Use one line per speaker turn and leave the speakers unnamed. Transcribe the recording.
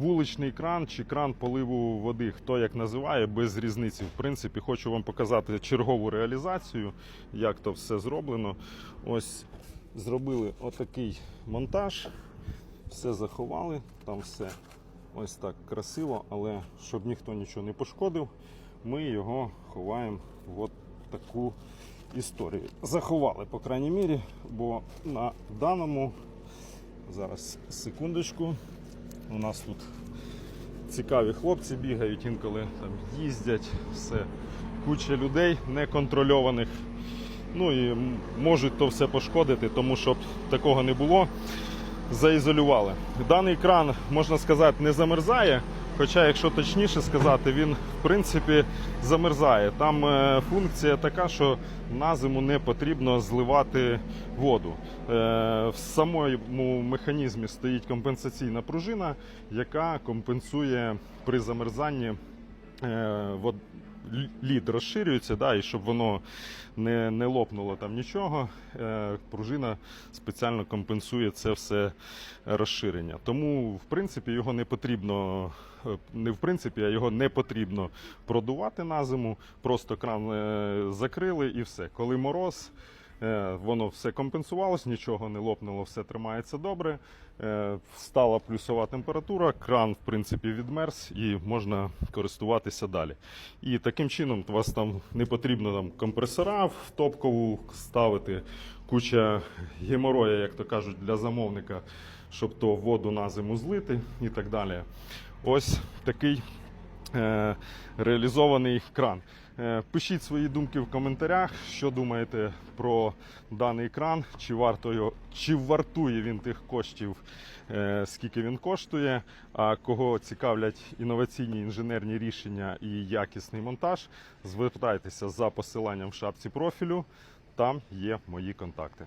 вуличний кран чи кран поливу води, хто як називає, без різниці. В принципі, хочу вам показати чергову реалізацію, як то все зроблено. Ось зробили отакий монтаж, все заховали, там все ось так красиво, але щоб ніхто нічого не пошкодив, ми його ховаємо в от таку історію. Заховали, по крайній мірі, бо на даному зараз секундочку. У нас тут цікаві хлопці бігають, інколи там їздять, все. Куча людей неконтрольованих. Ну і можуть то все пошкодити, тому щоб такого не було, заізолювали. Даний кран, можна сказати, не замерзає. Хоча, якщо точніше сказати, він в принципі замерзає. Там е, функція така, що на зиму не потрібно зливати воду. Е, в самому механізмі стоїть компенсаційна пружина, яка компенсує при замерзанні е, лід розширюється, да, і щоб воно не, не лопнуло там нічого, е, пружина спеціально компенсує це все розширення. Тому, в принципі, його не потрібно, е, не в принципі, а його не потрібно продувати на зиму. Просто кран е, закрили і все. Коли мороз. Е, Воно все компенсувалось, нічого не лопнуло, все тримається добре. Е, Стала плюсова температура, кран в принципі відмерз і можна користуватися далі. І таким чином у вас там не потрібно там компресора в топкову ставити, куча геморроя, як то кажуть, для замовника, щоб то воду на зиму злити і так далі. Ось такий реалізований кран. Е, Пишіть свої думки в коментарях, що думаєте про даний кран, чи, варто його, чи вартує він тих коштів, е, скільки він коштує. А кого цікавлять інноваційні інженерні рішення і якісний монтаж, звертайтеся за посиланням в шапці профілю. Там є мої контакти.